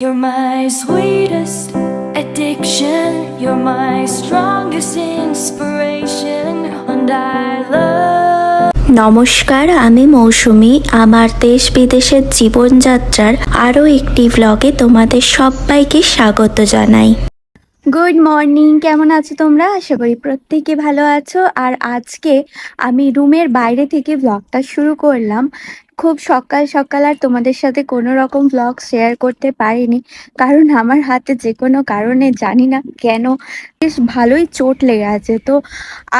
You're my sweetest addiction. You're my strongest inspiration. And I love. নমস্কার আমি মৌসুমি আমার দেশ বিদেশের জীবনযাত্রার আরও একটি ব্লগে তোমাদের সবাইকে স্বাগত জানাই গুড মর্নিং কেমন আছো তোমরা আশা করি প্রত্যেকে ভালো আছো আর আজকে আমি রুমের বাইরে থেকে ব্লগটা শুরু করলাম খুব সকাল সকাল আর তোমাদের সাথে কোনো রকম ব্লগ শেয়ার করতে পারিনি। কারণ আমার হাতে যে কোনো কারণে জানি না কেন বেশ ভালোই চোট লেগে আছে। তো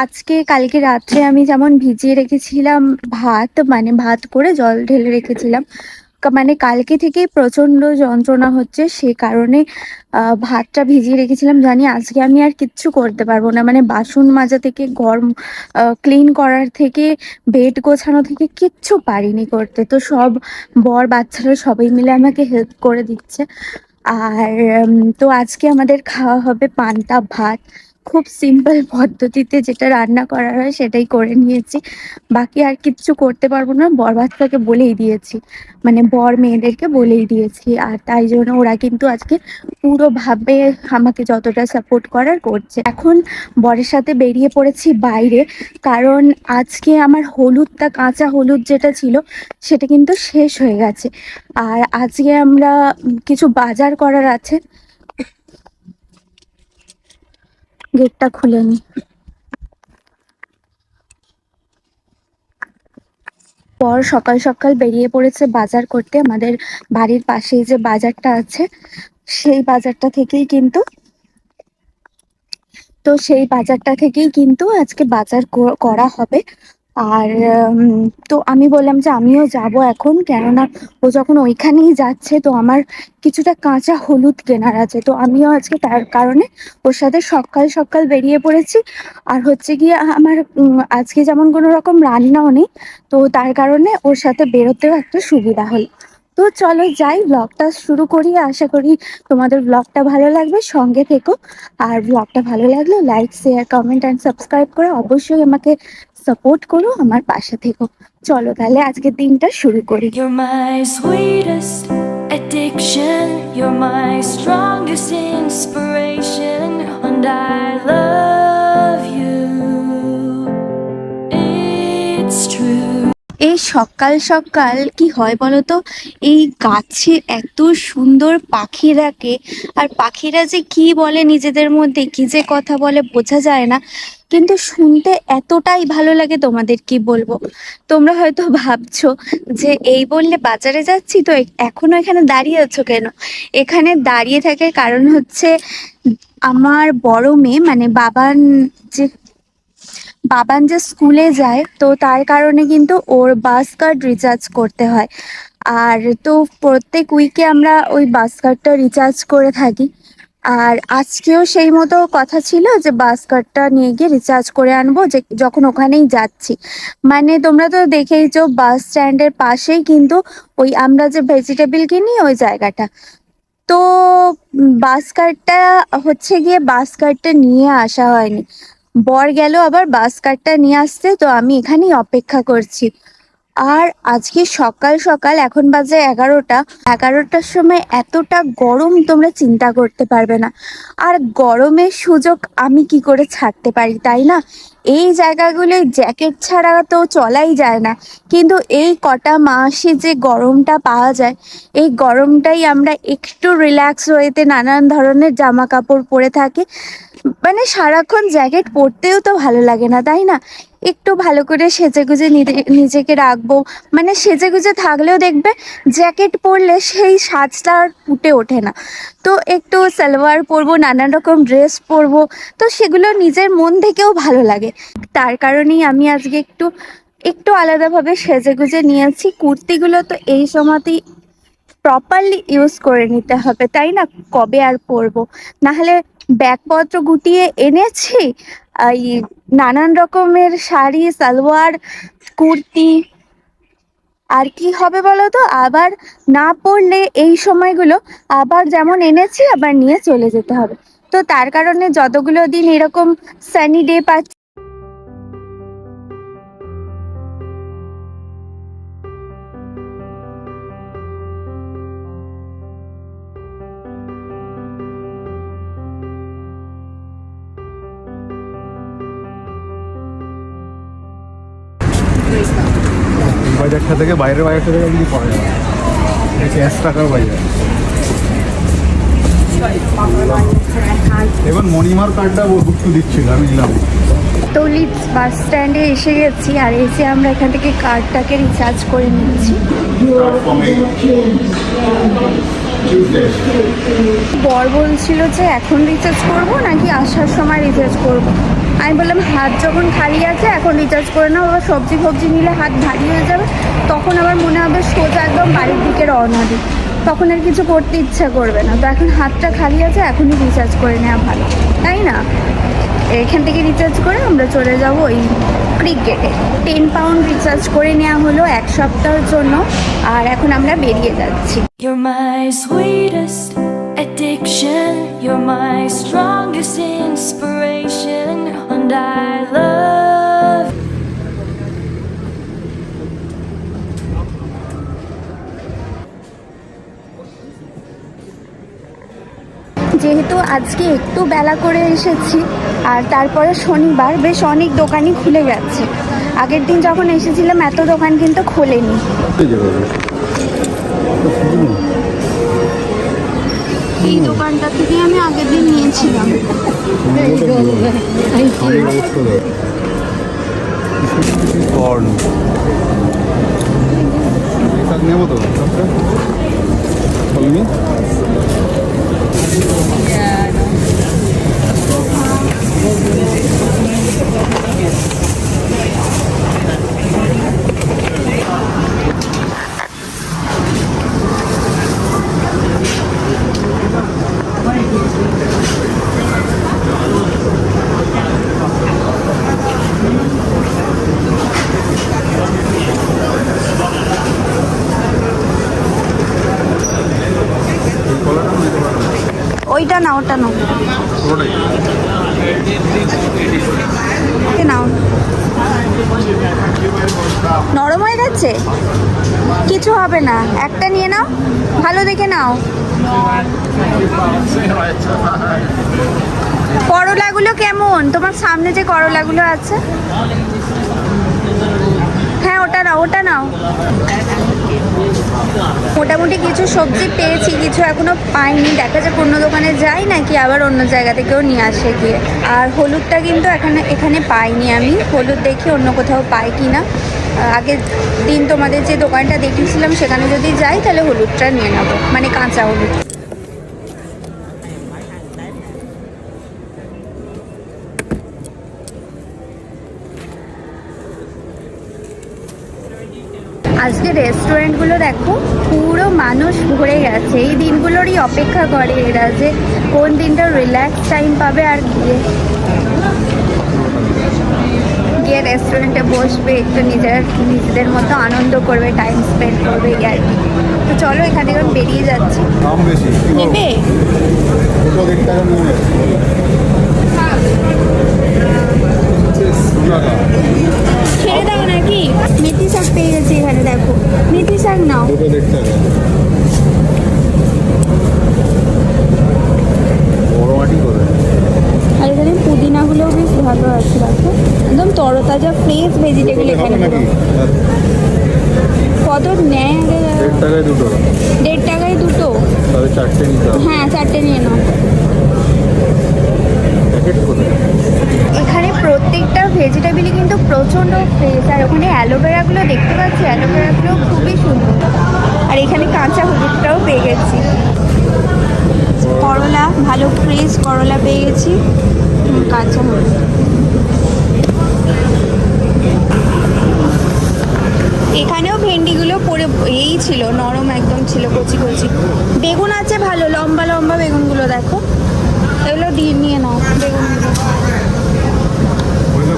আজকে কালকে রাত্রে আমি যেমন ভিজিয়ে রেখেছিলাম ভাত মানে ভাত করে জল ঢেলে রেখেছিলাম মানে কালকে থেকেই প্রচণ্ড যন্ত্রণা হচ্ছে, সে কারণে ভাতটা ভিজিয়ে রেখেছিলাম। জানি আজকে আমি আর কিচ্ছু করতে পারব না। মানে বাসন মাজা থেকে ঘর ক্লিন করার থেকে বেড গোছানো থেকে কিচ্ছু পারিনি করতে। তো সব বর, বাচ্চারা সবাই মিলে আমাকে হেল্প করে দিচ্ছে। আর তো আজকে আমাদের খাওয়া হবে পান্তা, ভাত। খুব সিম্পল পদ্ধতিতে যেটা রান্না করা হয় সেটাই করে নিয়েছি। বাকি আর কিচ্ছু করতে পারব না, বর বাচ্চাকে বলেই দিয়েছি। মানে বর মেয়েদেরকে বলেই দিয়েছি। আর তাই জন্য ওরা কিন্তু আজকে পুরোভাবে আমাকে যতটা সাপোর্ট করার করছে। এখন বরের সাথে বেরিয়ে পড়েছি বাইরে, কারণ আজকে আমার হলুদটা, কাঁচা হলুদ যেটা ছিল, সেটা কিন্তু শেষ হয়ে গেছে। আর আজকে আমরা কিছু বাজার করার আছে গেটটা খুলে নি। পর সকাল সকাল বেরিয়ে পড়েছে বাজার করতে। আমাদের বাড়ির পাশেই যে বাজারটা আছে, সেই বাজারটা থেকেই কিন্তু তো সেই বাজারটা থেকেই কিন্তু আজকে বাজার কর- করা হবে। আর তো আমি বললাম যে আমিও যাব এখন, কেননা ও যখন ওইখানেই যাচ্ছে, তো আমার কিছুটা কাঁচা হলুদ কেনার আছে। তো আমিও আজকে তার কারণে ওর সাথে সকাল সকাল বেরিয়ে পড়েছি। আর হচ্ছে গিয়ে আমার আজকে যেমন কোনো রকম রান্নাও নেই, তো তার কারণে ওর সাথে বেরোতেও একটা সুবিধা হলো। তো চলো যাই ব্লগটা শুরু করি। আশা করি তোমাদের ব্লগটা ভালো লাগবে, সঙ্গে থেকো। আর ব্লগটা ভালো লাগলে like share comment and subscribe করে অবশ্যই আমাকে সাপোর্ট করো আমার পাশে থেকো চলো তাহলে আজকের দিনটা শুরু করি You're my sweetest addiction. You're my strongest inspiration. And I love এই সকাল সকাল কি হয় বলো তো এই গাছে এত সুন্দর পাখিরাকে আর পাখিরা যে কি বলে নিজেদের মধ্যে, কি যে কথা বলে বোঝা যায় না। কিন্তু শুনতে এতটাই ভালো লাগে তোমাদের কি বলব? তোমরা হয়তো ভাবছ যে এই বললে বাজারে যাচ্ছি তো এখনও এখানে দাঁড়িয়ে আছো কেন? এখানে দাঁড়িয়ে থাকার কারণ হচ্ছে আমার বড় মেয়ে মানে বাবার যে বাবান যে স্কুলে যায়, তো তার কারণে কিন্তু ওর বাস কার্ড রিচার্জ করতে হয়। আর তো প্রত্যেক উইকে আমরা ওই বাস কার্ডটা রিচার্জ করে থাকি। আর আজকেও সেই মতো কথা ছিল যে বাস কার্ডটা নিয়ে গিয়ে রিচার্জ করে আনব, যে যখন ওখানেই যাচ্ছি। মানে তোমরা তো দেখেইছো, বাস স্ট্যান্ডের পাশেই কিন্তু ওই আমরা যে ভেজিটেবল কিনি ওই জায়গাটা। তো বাস কার্ডটা হচ্ছে গিয়ে বাস কার্ডটা নিয়ে আসা হয়নি। বর গেল আবার বাস কার্ডটা নিয়ে আসতে, তো আমি এখানেই অপেক্ষা করছি। আর আজকে সকাল সকাল, এখন বাজে এগারোটা, এগারোটার সময় এতটা গরম তোমরা চিন্তা করতে পারবে না। আর গরমের সুযোগ আমি কি করে ছাড়তে পারি, তাই না? এই জায়গাগুলোয় জ্যাকেট ছাড়া তো চলাই যায় না। কিন্তু এই কটা মাসে যে গরমটা পাওয়া যায়, এই গরমটাই আমরা একটু রিল্যাক্স হয়েতে নানান ধরনের জামা কাপড় পরে থাকি। মানে সারাক্ষণ জ্যাকেট পরতেও তো ভালো লাগে না, তাই না? একটু ভালো করে সেজে গুজে নিজেকে রাখব। মানে সেজে গুজে থাকলেও দেখবে জ্যাকেট পরলে সেই সাজটা আর ফুটে ওঠে না। তো একটু সালোয়ার পরবো, নানান রকম ড্রেস পরবো, তো সেগুলো নিজের মন থেকেও ভালো লাগে। তার কারণেই আমি আজকে একটু একটু আলাদাভাবে সেজে গুজে নিয়েছি। কুর্তিগুলো তো এই সময়তেই প্রপারলি ইউজ করে নিতে হবে, তাই না? কবে আর পরবো? নাহলে ব্যাগপত্র গুটিয়ে এনেছি, এই নানান রকমের শাড়ি, সালোয়ার, কুর্তি। আর কি হবে বলো তো আবার না পড়লে এই সময়গুলো আবার যেমন এনেছি, আবার নিয়ে চলে যেতে হবে। তো তার কারণে যতগুলো দিন এরকম সানি ডে পাচ্ছি বাজারটা থেকে বাইরের বাজারটা থেকে কিছু পাওয়া যায়? তো এসে গেছি আর এসে আমরা এখান থেকে কার্ডটাকে রিচার্জ করে নিচ্ছি। বর বলছিল যে এখন রিচার্জ করব নাকি আসার সময় রিচার্জ করব। আমি বললাম, হাত যখন খালি আছে, এখন রিচার্জ করে নাও, আবার সবজি ফবজি নিলে হাত ভারী হয়ে যাবে। তখন আবার মনে হবে সোজা একদম বাড়ির দিকে রওনা দিই তখন আর কিছু করতে ইচ্ছা করবে না। তো এখন হাতটা খালি আছে, এখনই রিচার্জ করে নেওয়া ভালো। তাই না? এখান থেকে রিচার্জ করে আমরা চলে যাব ওই ক্রিকেটে টেন পাউন্ড রিচার্জ করে নেওয়া হলো এক সপ্তাহের জন্য, আর এখন আমরা বেরিয়ে যাচ্ছি। You're my sweetest addiction. You're my strongest inspiration. And I love যেহেতু আজকে একটু বেলা করে এসেছি আর তারপরে শনিবার বেশ অনেক দোকানই খুলে গেছে। আগের দিন যখন এসেছিলাম এত দোকান কিন্তু খোলেনি। এই দোকানটা থেকে আমি আগের দিন নিয়েছিলাম। কর্ন নেব তো শাকটা ওটা নাও। নরম হয়ে গেছে? কিছু হবে না। একটা নিয়ে নাও। ভালো দেখে নাও। করলাগুলো কেমন? তোমার সামনে যে করলাগুলো আছে? ওটা নাও ওটা নাও। মোটামুটি কিছু সবজি পেয়েছি, কিছু এখনও পাইনি। দেখা যাক অন্য দোকানে যাই নাকি আবার অন্য জায়গা থেকেও নিয়ে আসে গিয়ে। আর হলুদটা কিন্তু এখানে এখানে পাইনি আমি। হলুদ দেখি অন্য কোথাও পাই কি না আগের দিন তোমাদের যে দোকানটা দেখিয়েছিলাম, সেখানে যদি যাই তাহলে হলুদটা নিয়ে নেব। মানে কাঁচা হলুদ। আজকে রেস্টুরেন্টগুলো দেখো পুরো মানুষ ভরে গেছে। এই দিনগুলোরই অপেক্ষা করে এরা যে কোন দিনটা রিল্যাক্স টাইম পাবে আর গিয়ে। গিয়ে রেস্টুরেন্টে বসবে একটু নিজের নিজেদের মতো আনন্দ করবে টাইম স্পেন্ড করবে আর কি। তো চলো এখান থেকে আমি বেরিয়ে যাচ্ছি? নেবে? টাকা নাকি? মেথি শাক পেয়ে গেছি এখানে দেখো। মেথি শাক নাও। আর এখানে পুদিনাগুলোও বেশ ভালো আছে দেখো। একদম তরতাজা ফ্রেশ ভেজিটেবল এখানে কত নেয় আগে? দেড় টাকায় দুটো। দেড় টাকায় দুটো? হ্যাঁ চারটে নিয়ে নাও প্যাকেট করে এখানে প্রত্যেকটা ভেজিটেবলই কিন্তু প্রচণ্ড ফ্রেশ আর ওখানে অ্যালোভেরাগুলো দেখতে পাচ্ছি, অ্যালোভেরাগুলো খুবই সুন্দর। আর এখানে কাঁচা হলুদটাও পেয়ে গেছি। করলা, ভালো ফ্রেশ করলা পেয়ে গেছি। কাঁচা হলুদ। এখানেও ভেন্ডিগুলো পরে, এই ছিল, নরম একদম ছিল, কচি কচি। বেগুন আছে ভালো, লম্বা লম্বা বেগুনগুলো দেখো। এগুলো দিয়ে নিয়ে নাও। বেগুনগুলো ওই দেখো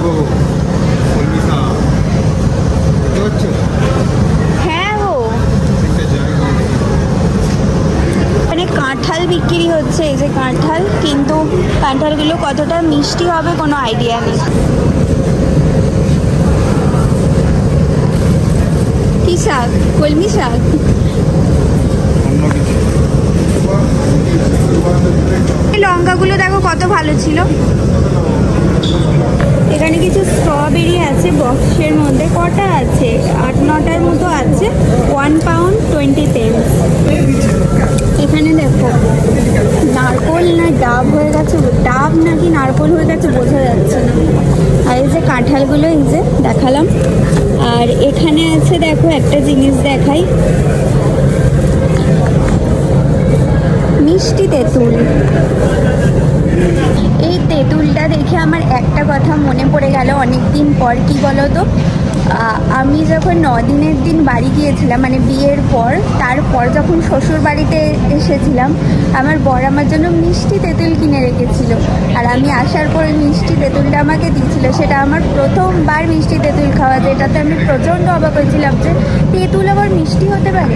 কলমি শাক দেখতে পাচ্ছ হ্যাঁ গো একটা জায়গায় মানে কাঁঠাল বিক্রি হচ্ছে এই যে কাঁঠাল কিন্তু কাঁঠালগুলো কতটা মিষ্টি হবে কোনো আইডিয়া নেই। কি শাক? কলমি শাক? লঙ্কাগুলো দেখো কত ভালো ছিল। এখানে কিছু স্ট্রবেরি আছে বক্সের মধ্যে কটা আছে? আট, নটার মতো আছে। ওয়ান পাউন্ড টোয়েন্টি পেন্স এখানে দেখো, নারকোল না ডাব হয়ে গেছে? ডাব নাকি নারকোল হয়ে গেছে বোঝা যাচ্ছে না। আর এই যে কাঁঠালগুলো, এই যে দেখালাম। আর এখানে আছে দেখো, একটা জিনিস দেখাই। মিষ্টি তেঁতুল। এই তেঁতুলটা দেখে আমার একটা কথা মনে পড়ে গেল অনেক দিন পর, কি বলো তো আমি যখন ন দিনের দিন বাড়ি গিয়েছিলাম মানে বিয়ের পর, তারপর যখন শ্বশুর বাড়িতে এসেছিলাম, আমার বর আমার জন্য মিষ্টি তেঁতুল কিনে রেখেছিল। আর আমি আসার পরে মিষ্টি তেঁতুলটা আমাকে দিয়েছিল। সেটা আমার প্রথমবার মিষ্টি তেঁতুল খাওয়া, যেটাতে আমি প্রচণ্ড অবাক হয়েছিলাম যে, তেঁতুল আবার মিষ্টি হতে পারে?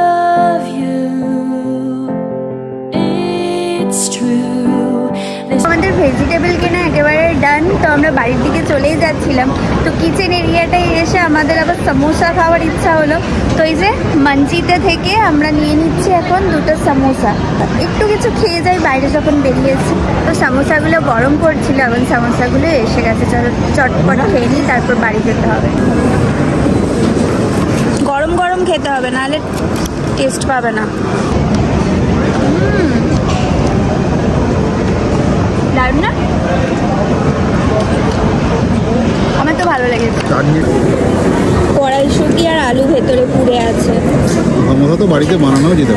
vegetable কেনা একেবারে ডান তো আমরা বাড়ির দিকে চলেই যাচ্ছিলাম। তো কিচেন এরিয়াটায় এসে আমাদের আবার সমোসা খাওয়ার ইচ্ছা হলো। তো এই যে মাঞ্চিতে থেকে আমরা নিয়ে নিচ্ছি এখন দুটো সমোসা একটু কিছু খেয়ে যাই, বাইরে যখন বেরিয়েছি তো সমোসাগুলো গরম করছিল, এখন সমোসাগুলো এসে গেছে। চলো, চটপট খেয়ে নিই, তারপর বাড়ি যেতে হবে। গরম গরম খেতে হবে, নাহলে টেস্ট পাবে না। দারুণ না? আমার তো ভালো লেগেছে। কড়াইশুটি আর আলু ভেতরে পুড়ে আছে। সমোসা তো বাড়িতে বানানোও যেতে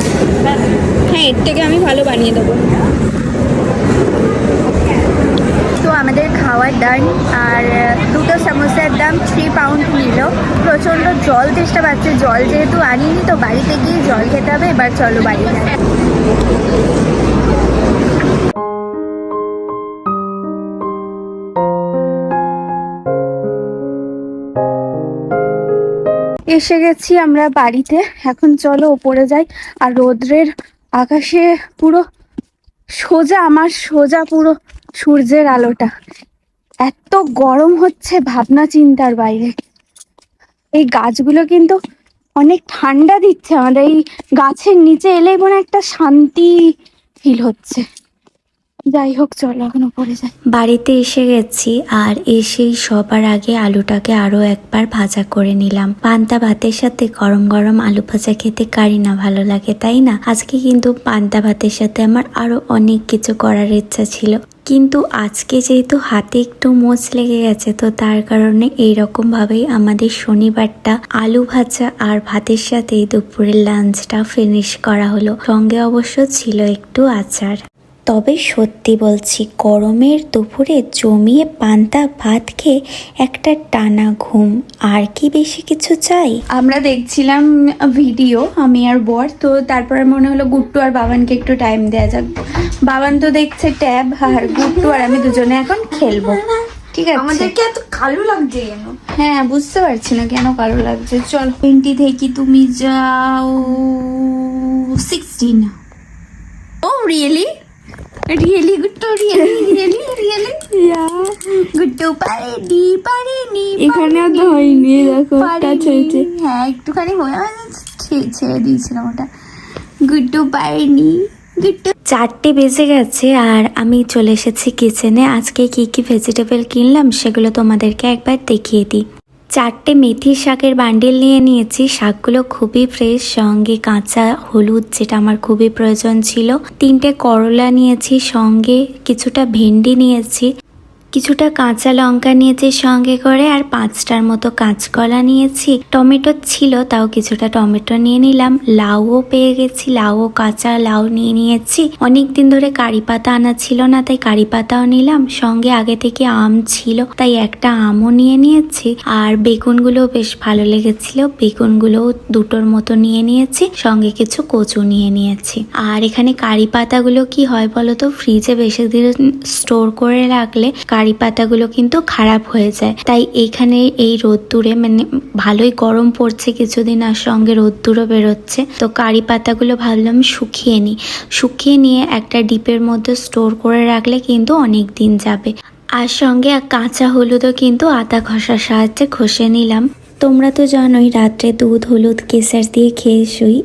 হ্যাঁ এর থেকে আমি ভালো বানিয়ে দেবো। তো আমাদের খাওয়ার ডান আর দুটো সমোসার দাম থ্রি পাউন্ড নিল। প্রচণ্ড জল চেষ্টা পাচ্ছে জল যেহেতু আনিনি তো বাড়িতে গিয়ে জল খেতে হবে। এবার চলো বাড়ি এসে গেছি আমরা বাড়িতে। এখন চলো ওপরে যাই। আর রোদ্রের আকাশে পুরো সোজা, আমার সোজা পুরো সূর্যের আলোটা। এত গরম হচ্ছে ভাবনা চিন্তার বাইরে। এই গাছগুলো কিন্তু অনেক ঠান্ডা দিচ্ছে। আমাদের এই গাছের নিচে এলেই মনে একটা শান্তি ফিল হচ্ছে। যাই হোক, চলো, এখন উপরে যাই। বাড়িতে এসে গেছি, আর এসেই সবার আগে আলুটাকে আরও একবার ভাজা করে নিলাম। পান্তা ভাতের সাথে গরম গরম আলু ভাজা খেতে কারি না ভালো লাগে, তাই না? আজকে কিন্তু পান্তা ভাতের সাথে আমার আরও অনেক কিছু করার ইচ্ছা ছিল। কিন্তু আজকে যেহেতু হাতে একটু মোচ লেগে গেছে, তো তার কারণে এইরকম ভাবেই আমাদের শনিবারটা আলু ভাজা আর ভাতের সাথে দুপুরের লাঞ্চটা ফিনিশ করা হলো। সঙ্গে অবশ্য ছিল একটু আচার। তবে সত্যি বলছি গরমের দুপুরে জমিয়ে পান্তা ভাত খেয়ে একটা টানা ঘুম। আর কি বেশি কিছু চাই? আমরা দেখছিলাম ভিডিও আমি আর বর তো তারপরে মনে হলো গুট্টু আর বাবানকে একটু টাইম দেওয়া যাক। বাবান তো দেখছে ট্যাব আর গুট্টু আর আমি দুজনে এখন খেলব। ঠিক আছে। আমাদেরকে এত কালো লাগছে কেন? হ্যাঁ বুঝতে পারছি না কেন কালো লাগছে। চল টোয়েন্টি থেকে তুমি যাও সিক্সটিন ও রিয়েলি রিয়েলি গুট্টু রিয়েলি রিয়েলি রিয়েলি গুট্টু পারেনি পারেনি এখানে আর হয়নি দেখো টাচ হয়েছে হ্যাঁ একটুখানি হয়ে ছেড়ে দিয়েছিলাম ওটা। গুড্ডু পারেনি গুড্ডু চারটে বেজে গেছে আর আমি চলে এসেছি কিচেনে আজকে কি কি ভেজিটেবল কিনলাম সেগুলো তোমাদেরকে একবার দেখিয়ে দিই। চারটে মেথির শাকের বান্ডিল নিয়ে নিয়েছি। শাকগুলো খুবই ফ্রেশ সঙ্গে কাঁচা হলুদ যেটা আমার খুবই প্রয়োজন ছিল। তিনটে করলা নিয়েছি, সঙ্গে কিছুটা ভেন্ডি নিয়েছি। কিছুটা কাঁচা লঙ্কা নিয়েছি সঙ্গে করে আর পাঁচটার মতো কাঁচকলা নিয়েছি। টমেটো ছিল, তাও কিছুটা টমেটো নিয়ে নিলাম। লাউও পেয়ে গেছি লাউ ও কাঁচা লাউ নিয়ে নিয়েছি। অনেক দিন ধরে কারি পাতা আনা ছিল না, তাই কারি পাতাও নিলাম। সঙ্গে আগে থেকে আম ছিল, তাই একটা আমও নিয়ে নিয়েছি। আর বেগুনগুলো বেশ ভালো লেগেছিল, বেগুনগুলোও দুটোর মতো নিয়ে নিয়েছি। সঙ্গে কিছু কচু নিয়ে নিয়েছি। আর এখানে কারি পাতাগুলো কি হয় বলতো ফ্রিজে বেশি দিন স্টোর করে রাখলে কারি পাতাগুলো কিন্তু খারাপ হয়ে যায়। তাই এইখানে এই রোদ্দুরে মানে ভালোই গরম পড়ছে কিছুদিন আর সঙ্গে রোদ্দুরও বেরোচ্ছে। তো কারি পাতাগুলো ভাবলাম শুকিয়ে নিই। শুকিয়ে নিয়ে একটা ডিপের মধ্যে স্টোর করে রাখলে কিন্তু অনেক দিন যাবে। আর সঙ্গে কাঁচা হলুদও কিন্তু আদা ঘষার সাহায্যে ঘষে নিলাম। তোমরা তো জানোই রাত্রে দুধ, হলুদ কেসার দিয়ে খেয়ে শুই।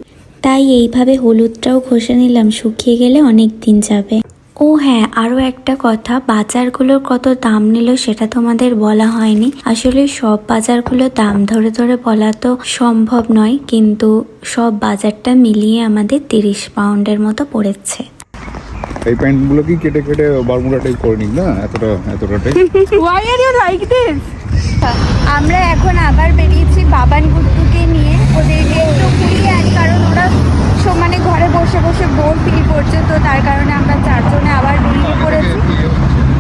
তাই এইভাবে হলুদটাও ঘষে নিলাম। শুকিয়ে গেলে অনেক দিন যাবে। ও হ্যাঁ আরও একটা কথা বাজারগুলোর কত দাম নিল সেটা তোমাদের বলা হয়নি। আসলে সব বাজারগুলোর দাম ধরে ধরে বলা তো সম্ভব নয় কিন্তু সব বাজারটা মিলিয়ে আমাদের তিরিশ পাউন্ডের মতো পড়েছে। এই প্যান্টগুলো কি কেটে কেটে বারমুডা টাইপ করে নিক না? এতটা এতটা type? Why are you like this? আমরা এখন আবার বেরিয়েছি বাবান গুট্টুকে নিয়ে। ওদেরকে একটু ঘুরিয়ে আনি কারণ ওরা সমানে ঘরে বসে বসে বোর ফিল করছে, তো তার কারণে আমরা চারজনে আবার বেরিয়ে পড়েছি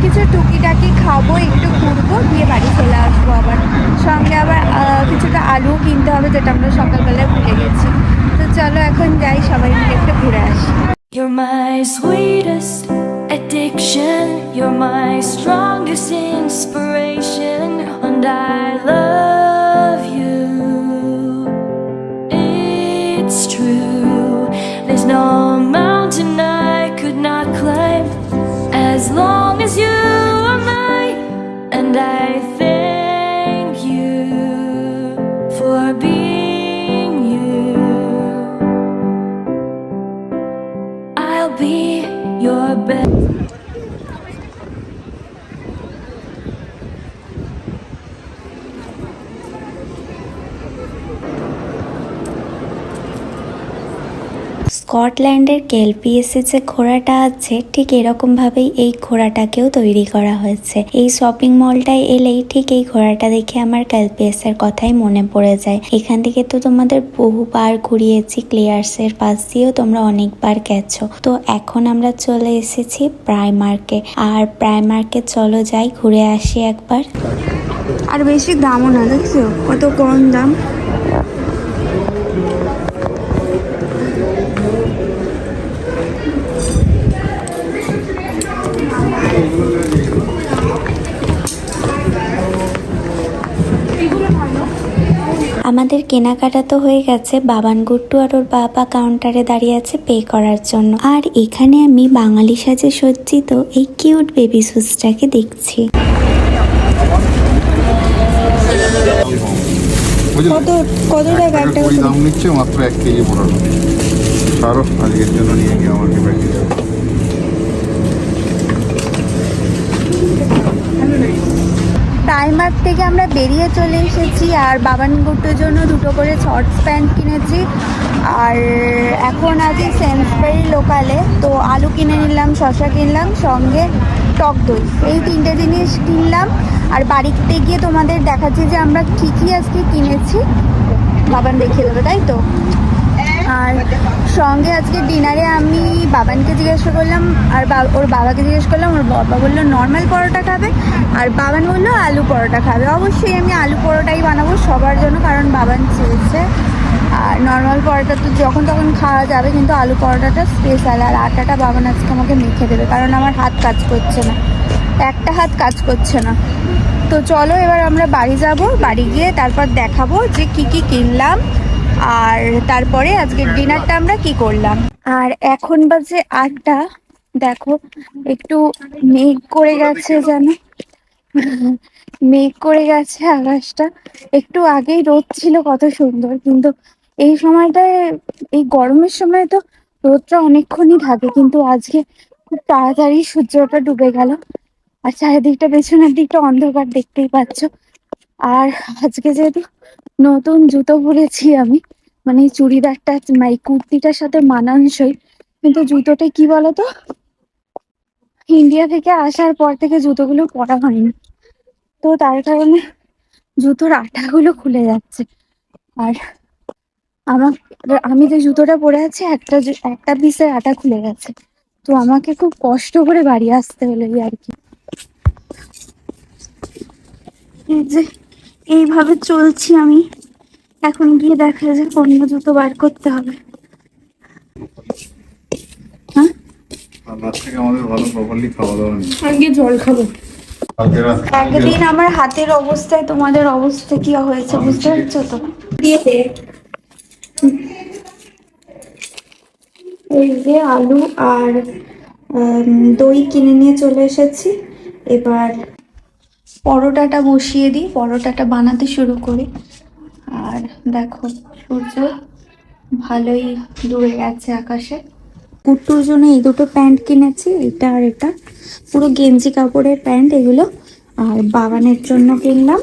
কিছু টুকিটাকি খাব, একটু ঘুরবো, দিয়ে বাড়ি চলে আসব আবার সঙ্গে আবার কিছুটা আলু কিনতে হবে, যেটা আমরা সকালবেলায় ভুলে গেছি তো চলো এখন যাই, সবাই মিলে একটু ঘুরে আসি You're my sweetest addiction. You're my strongest inspiration. স্কটল্যান্ডের কেলপিএসে যে ঘোড়াটা আছে, ঠিক এরকম ভাবেই এই ঘোড়াটাকেও তৈরি করা হয়েছে। এই শপিং মলটায় এলেই ঠিক এই ঘোড়াটা দেখে আমার ক্যালপিএস এর কথাই মনে পড়ে যায়। এখান থেকে তো তোমাদের বহুবার ঘুরিয়েছি, ক্লিয়ার্সের পাশ দিয়েও তোমরা অনেকবার গেছো। তো এখন আমরা চলে এসেছি প্রাইমার্কে। আর প্রাইমার্কে চলো যাই, ঘুরে আসি একবার। আর বেশি দামও না, দেখছ? কত কম দাম? আমাদের কেনাকাটা তো হয়ে গেছে। বাবান গুট্টু আর ওর বাবা কাউন্টারে দাঁড়িয়ে আছে পে করার জন্য। আর এখানে আমি বাঙালি সাজে সজ্জিত এই কিউট বেবি সুজটাকে দেখছি। কত কত টাকা একটা দাম নিচ্ছে মাত্র এক কেজি পড়ানো সারো আজকের জন্য নিয়ে গিয়ে আমাকে ব্যাগে টাইমার থেকে আমরা বেরিয়ে চলে এসেছি আর বাবান গুট্টোর জন্য দুটো করে শর্টস প্যান্ট কিনেছি। আর এখন আছি সেন্সবারি লোকালে তো আলু কিনে নিলাম শশা কিনলাম, সঙ্গে টক দই। এই তিনটে জিনিস কিনলাম। আর বাড়িতে গিয়ে তোমাদের দেখাচ্ছি যে আমরা কী কী আজকে কিনেছি। বাবান দেখিয়ে দেবে, তাই তো? আর সঙ্গে আজকে ডিনারে আমি বাবানকে জিজ্ঞাসা করলাম, আর ওর বাবাকে জিজ্ঞেস করলাম, ওর বাবা বলল নর্মাল পরোটা খাবে? আর বাবান বলল আলু পরোটা খাবে। অবশ্যই আমি আলু পরোটাই বানাবো সবার জন্য, কারণ বাবান চেয়েছে। আর নর্মাল পরোটা তো যখন তখন খাওয়া যাবে, কিন্তু আলু পরোটাটা স্পেশাল আর আটাটা বাবান আজকে আমাকে মেখে দেবে, কারণ আমার হাত কাজ করছে না। একটা হাত কাজ করছে না। তো চলো এবার আমরা বাড়ি যাব, বাড়ি গিয়ে তারপর দেখাবো যে কি কি কিনলাম। আর তারপরে আজকে ডিনারটা আমরা কি করলাম? আর এখন বাজে আটটা। দেখো, একটু মেঘ করে গেছে যেন। মেঘ করে গেছে আকাশটা। একটু আগেই রোদ ছিল, কত সুন্দর। কিন্তু এই সময়টায়, এই গরমের সময় তো রোদটা অনেকক্ষণই থাকে। কিন্তু আজকে খুব তাড়াতাড়ি সূর্যটা ডুবে গেল। আর চারিদিকটা, পেছনের দিকটা অন্ধকার দেখতেই পাচ্ছ। আর আজকে যেহেতু নতুন জুতো পরেছি আমি। মানে চুড়িদারটা এই কুর্তিটার সাথে মানানসই। কিন্তু জুতোটা কি বলতো? ইন্ডিয়া থেকে আসার পর থেকে জুতোগুলো পরা হয়নি। তো তার কারণে জুতোর আঠাগুলো খুলে যাচ্ছে। আর আমার, আমি যে জুতোটা পরে আছি, একটা একটা পিসের আটা খুলে গেছে। তো আমাকে খুব কষ্ট করে বাড়ি আসতে হলো আর কি। যে এইভাবে চলছি আমি। এখন গিয়ে দেখা যায় অন্য জুতো বার করতে হবে। হ্যাঁ? রাত থেকে আমাদের ভালো প্রপারলি খাওয়া দাওয়া নেই আগে জল খাব। কালকে রাত একদিন আমার হাতের অবস্থায় তোমাদের অবস্থা কি হয়েছে বুঝতে পারছ তো? দিয়ে এই যে আলু আর দই কিনে নিয়ে চলে এসেছি। এবার পরোটাটা বসিয়ে দিই, পরোটাটা বানাতে শুরু করি। আর দেখো, সূর্য ভালোই দূরে গেছে আকাশে। কুট্টুর জন্য এই দুটো প্যান্ট কিনেছি এটা আর এটা। পুরো গেঞ্জি কাপড়ের প্যান্ট এগুলো। আর বাগানের জন্য কিনলাম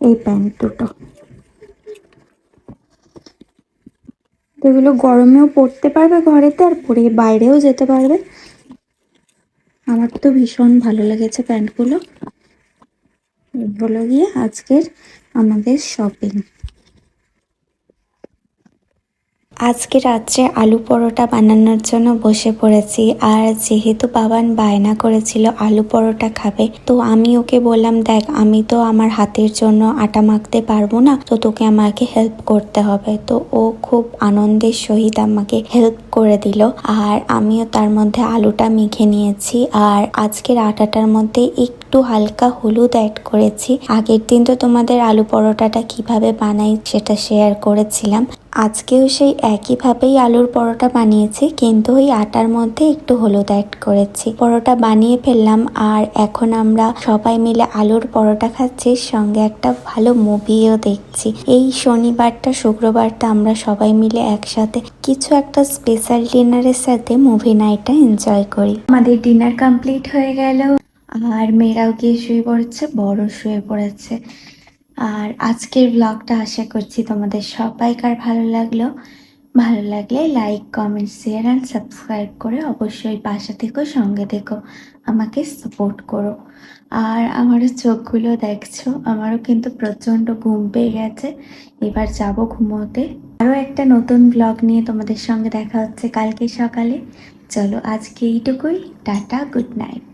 এই প্যান্ট দুটো। এগুলো গরমেও পরতে পারবে ঘরেতে আর পরে বাইরেও যেতে পারবে। আমার তো ভীষণ ভালো লেগেছে প্যান্টগুলো। হলো গিয়ে আজকের আমাদের শপিং আজকে রাত্রে আলু পরোটা বানানোর জন্য বসে পড়েছি। আর যেহেতু বাবান বায়না করেছিল আলু পরোটা খাবে, তো আমি ওকে বললাম, দেখ, আমি তো আমার হাতের জন্য আটা মাখতে পারব না, তো তোকে আমাকে হেল্প করতে হবে। তো ও খুব আনন্দের সহিত আমাকে হেল্প করে দিল। আর আমিও তার মধ্যে আলুটা মেখে নিয়েছি। আর আজকের আটাটার মধ্যে একটু হালকা হলুদ অ্যাড করেছি। আগের দিন তো তোমাদের আলু পরোটাটা কীভাবে বানাই সেটা শেয়ার করেছিলাম। আজকেও সেই একইভাবেই আলুর পরোটা বানিয়েছি, কিন্তু ওই আটার মধ্যে একটু হলুদ অ্যাড করেছি। পরোটা বানিয়ে ফেললাম, আর এখন আমরা সবাই মিলে আলুর পরোটা খাচ্ছি, সঙ্গে একটা ভালো মুভিও দেখছি। এই শনিবারটা, শুক্রবারটা আমরা সবাই মিলে একসাথে কিছু একটা স্পেশাল ডিনারের সাথে মুভি নাইটটা এনজয় করি। আমাদের ডিনার কমপ্লিট হয়ে গেল। আর মেয়েরাও গিয়ে শুয়ে পড়েছে বড় শুয়ে পড়েছে। আর আজকের ব্লগটা আশা করছি তোমাদের সবাইকার ভালো লাগল। ভালো লাগলে like comment share and subscribe করে অবশ্যই পাশে থেকো, সঙ্গে থেকো, আমাকে সাপোর্ট করো। আর আমারও চোখগুলো দেখছ, আমারও কিন্তু প্রচণ্ড ঘুম পেয়ে গেছে। এবার যাব ঘুমোতে। আরও একটা নতুন ব্লগ নিয়ে তোমাদের সঙ্গে দেখা হচ্ছে কালকে সকালে। চলো আজকে এইটুকুই, টাটা গুড নাইট